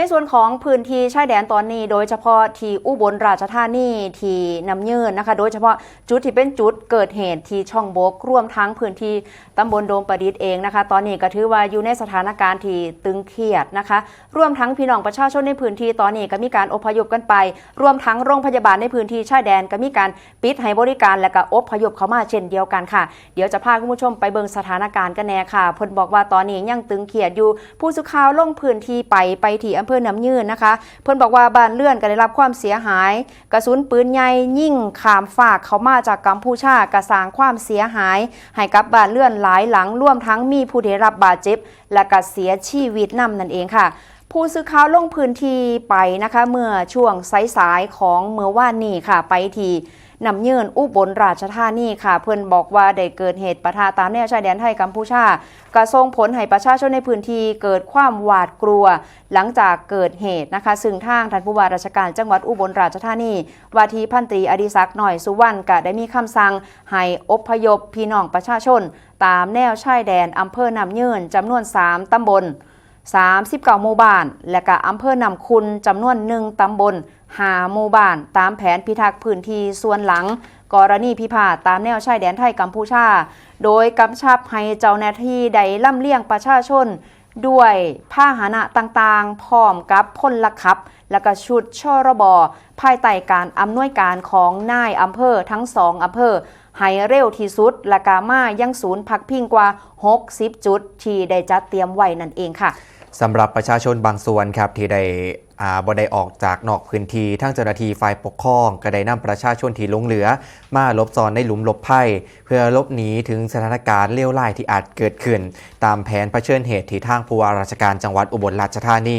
ในส่วนของพื้นที่ชายแดนตอนนี้ โดยเฉพาะที่อุบลราชธานีที่น้ำยืนนะคะ โดยเฉพาะจุดที่เป็นจุดเกิดเหตุที่ช่องบกรวมทั้งพื้นที่ตำบลโดมประดิษฐ์เองนะคะ ตอนนี้ก็ถือว่าอยู่ในสถานการณ์ที่ตึงเครียดนะคะรวมทั้งพี่น้องประชาชนในพื้นที่ตอนนี้ก็มีการอพยพกันไป รวมทั้งโรงพยาบาลในพื้นที่ชายแดนก็มีการปิดให้บริการและก็อพยพเข้ามาเช่นเดียวกันค่ะ เดี๋ยวจะพาคุณผู้ชมไปเบิ่งสถานการณ์กันแน่ค่ะพิ่นบอกว่าตอนนี้ยังตึงเครียดอยู่ผู้สื่อข่าวลงพื้นที่ไปไปที่อำเภอหนำยืนนะคะ เพิ่นบอกว่าบ้านเรือนก็ได้รับความเสียหาย กระสุนปืนใหญ่ยิ่งขามฝากเขามาจากกัมพูชากระสางความเสียหาย ให้กับบ้านเรือนหลายหลังร่วมทั้งมีผู้ได้รับบาดเจ็บ และก็เสียชีวิตนำนั่นเองค่ะผู้สื่อข่าวลงพื้นที่ไปนะคะ เมื่อช่วงสายๆของเมื่อวานนี้ค่ะไปที่ นำเยืนอุบลราชธานีค่ะ เพิ่อนบอกว่าได้เกิดเหตุปะทะตามแนวชายแดนไทยกัมพูชากระส่งผลให้ประชาชนในพื้นที่เกิดความหวาดกลัว หลังจากเกิดเหตุนะคะ ซึ่งทางท่านผู้ว่าราชการจังหวัดอุบลราชธานีวาทีพันตรีอดิศักดิ์หน่อยสุวรรณก็ได้มีคำสั่งให้อพยพพี่น้องประชาชน ตามแนวชายแดนอำเภอนำเยืนจำนวน 3ตำบล 39หมู่บ้าน และก็อำเภอนำคุณจำนวนหนึ่งตำบลหาหมู่บ้าน ตามแผนพิทักษ์พื้นที่ส่วนหลัง กรณีพิพาทตามแนวชายแดนไทยกัมพูชา โดยกำชับให้เจ้าหน้าที่ได้ล่ำเลียงประชาชน ด้วยพาหานะต่างๆ พร้อมกับพลขับ และก็ชุดช่อระบอ ภายใต้การอำนวยการของนายอำเภอทั้งสองอำเภอให้เร็วที่สุดและกามายังศูนย์พักพิงกว่า 60 จุด ที่ได้จัดเตรียมไว้นั่นเองค่ะ สำหรับประชาชนบางส่วนครับที่ได้อาบ่ได้ออกจากนอกพื้นที่ทั้งเจ้าหน้าที่ฝ่ายปกครองก็ได้นำประชาชนที่ลงเหลือ มาลบซ่อนในหลุมลบภัย เพื่อลบหนีถึงสถานการณ์เลวร้ายที่อาจเกิดขึ้น ตามแผนเผชิญเหตุที่ทางผู้ว่าราชการจังหวัดอุบลราชธานี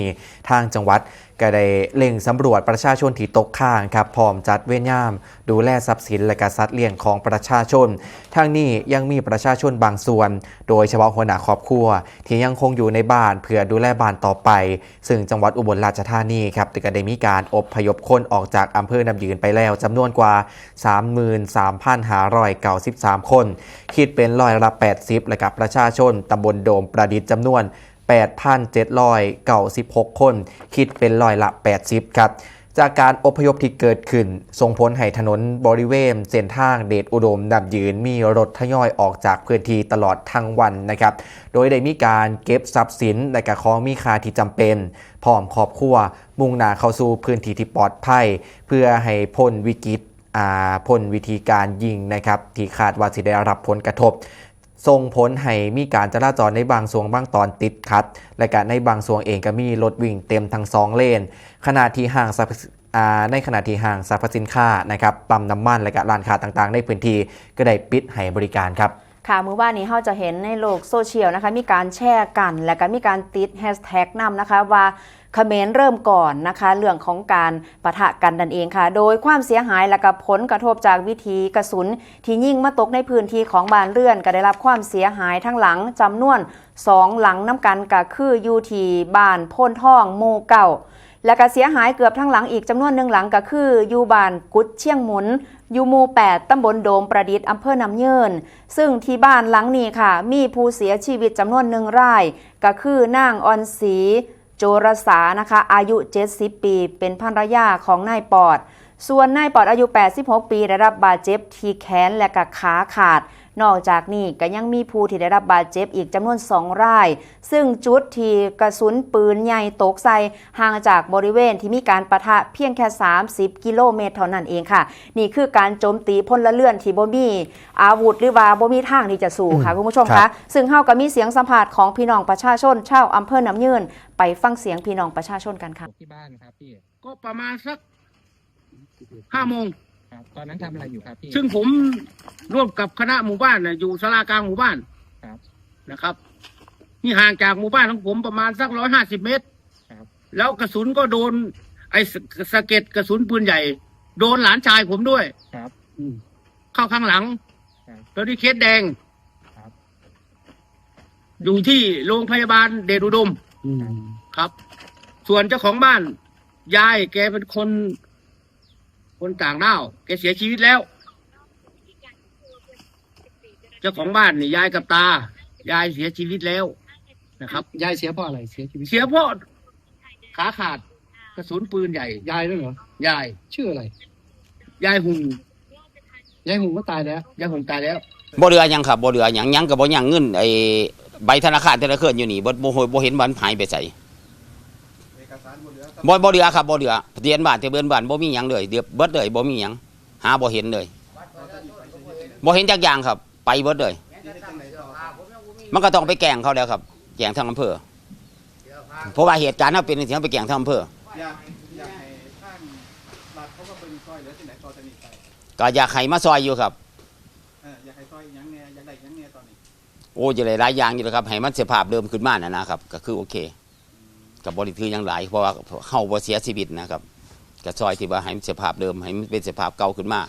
ทางจังหวัด ก็ได้เล็งสำรวจประชาชนที่ตกค้างครับพร้อมจัดเวรยนยาม ดูแลทรัพย์สินและกสัตว์เลี้ยงของประชาชนทางนี้ยังมีประชาชนบางส่วน โดยเฉพาะหัวหน้าครอบครัว ที่ยังคงอยู่ในบ้านเพื่อดูแลบ้านต่อไป ซึ่งจังหวัดอุบลราชธานีครับก็ได้มีการอบพยพคนออกจากอำเภอนำยืนไปแล้วจำนวนกว่า 33,593 คน คิดเป็นร้อยละ 80 และกับประชาชนตำบลโดมประดิษฐ์จำนวน 8,796 คน คิดเป็นร้อยละ 80 ครับ จากการอพยพที่เกิดขึ้น ส่งผลให้ถนนบริเวณเส้นทางเดชอุดมดับยืนมีรถทยอยออกจากพื้นที่ตลอดทั้งวันนะครับ โดยได้มีการเก็บทรัพย์สินและก็ของมีค่าที่จำเป็นพร้อมครอบครัว มุ่งหน้าเข้าสู่พื้นที่ที่ปลอดภัย เพื่อให้พ้นวิกฤตพ้นวิธีการยิงนะครับที่คาดว่าจะได้รับผลกระทบ ส่งผลให้มีการจราจรในบางส่วนบางตอนติดขัด และก็ในบางส่วนเองก็มีรถวิ่งเต็มทั้งสองเลน ขณะที่ห่างในขณะที่ห้างสรรพสินค้านะครับปั๊มน้ำมันและก็ร้านค้าต่างๆ ในพื้นที่ก็ได้ปิดให้บริการครับ ค่ะเมื่อวานนี้เราจะเห็นในโลกโซเชียลนะคะ มีการแชร์กัน และก็มีการติดแฮชแท็กนำนะคะว่าเขมรเริ่มก่อนนะคะ เรื่องของการปะทะกันนั่นเองค่ะ โดยความเสียหายและก็ผลกระทบจากวิธีกระสุน ที่ยิ่งมาตกในพื้นที่ของบ้านเรือนก็ได้รับความเสียหายทั้งหลังจำนวน2หลังน้ำกันก็คืออยูทีบ้านโพนท่องหมู่เก่า และก็เสียหายเกือบทั้งหลังอีกจำนวนหนึ่งหลังก็คืออยู่บ้านกุดเชียงหมุนอยู่หมู่8ตำบลโดมประดิษฐ์อำเภอนำเยิน ซึ่งที่บ้านหลังนี้ค่ะ มีผู้เสียชีวิตจำนวนหนึ่งราย ก็คือนางออนศรีโจรสานะคะ อายุ 70 ปี เป็นภรรยาของนายปอด ส่วนนายปอดอายุ 86 ปีได้รับบาดเจ็บที่แขนและก็ขาขาด นอกจากนี้ก็ยังมีผู้ที่ได้รับบาดเจ็บอีกจำนวน2ราย ซึ่งจุดที่กระสุนปืนใหญ่ตกใส่ห่างจากบริเวณที่มีการประทะเพียงแค่ 30 กิโลเมตรเท่านั้นเองค่ะ นี่คือการโจมตีพลเรือนที่บ่มีอาวุธหรือว่าบ่มีทางที่จะสู้ค่ะอืมคุณผู้ชมครัคะบซึ่งเฮาก็มีเสียงสัมภาษณ์ของพี่น้องประชาชนชาวอำเภอน้ำยืนไปฟังเสียงพี่น้องประชาชนกันค่ะที่บ้านครับพี่ก็ประมาณสักห้าโมง ครับตอนนั้นทำอะไรอยู่ครับพี่ซึ่งผมร่วมกับคณะหมู่บ้านน่ะอยู่สลากลางหมู่บ้านครับ นะครับ นี่ห่างจากหมู่บ้านของผมประมาณสักร้อยห้าสิบเมตรครับ แล้วกระสุนก็โดน ไอ้สสะเก็ดกระสุนปืนใหญ่ โดนหลานชายผมด้วยครับเข้าข้างหลังครับแล้วที่เคสแดงครับ อยู่ที่โรงพยาบาลเดชอุดม ครับ ส่วนเจ้าของบ้าน ยายแกเป็นคน คนต่างด้าวแกเสียชีวิตแล้ว เจ้าของบ้านนี่ยายกับตา ยายเสียชีวิตแล้วนะครับ ยายเสียเพราะอะไรเสียชีวิตเสียเพราะขาขาดกระสุนปืนใหญ่ ยายด้วยเหรอยาย ชื่ออะไร ยายหุงยายหงก็ตายแล้วยายหุงตายแล้วบ่เหลือหยังครับบ่เหลือหยังหยังก็บ่หยังเงินไอ้ใบธนาคารธนาคารอยู่นี่บ่บ่บ่เห็นว่ามันหายไปไส บ่บ่เหลือครับบ่เหลือทะเบียนบ้านทะเบียนบ้านบ่มีหยังเลยเดือบเบิดเลยบ่มีหยังหาบ่เห็นเลยบ่เห็นจักอย่างครับ ไปเบิดเลย มันก็ต้องไปแกล้งเขาแล้วครับแกล้งทางอำเภอเพราะว่าเหตุการณ์เขาเป็นอย่างที่เขาไปแกล้งทางอำเภออยากอยากให้ท่านรัฐเขาก็เป็นซอยเหลือที่ไหนต่อจากนี้ไปก็อยากให้มาซอยอยู่ครับเอออยากให้ซอยอีกหยังแน่อยากได้อีกหยังแน่ตอนนี้โอ้จะหลายๆอย่างอยู่นะครับให้มันสภาพเดิมขึ้นมานะนะครับ ก็คือโอเค กับบริทือยังหลายเพราะว่าเข้าบ่เสียชีวิตนะครับก็ซอยที่ว่าให้มันสภาพเดิมให้มันเป็นสภาพเก่าขึ้นมา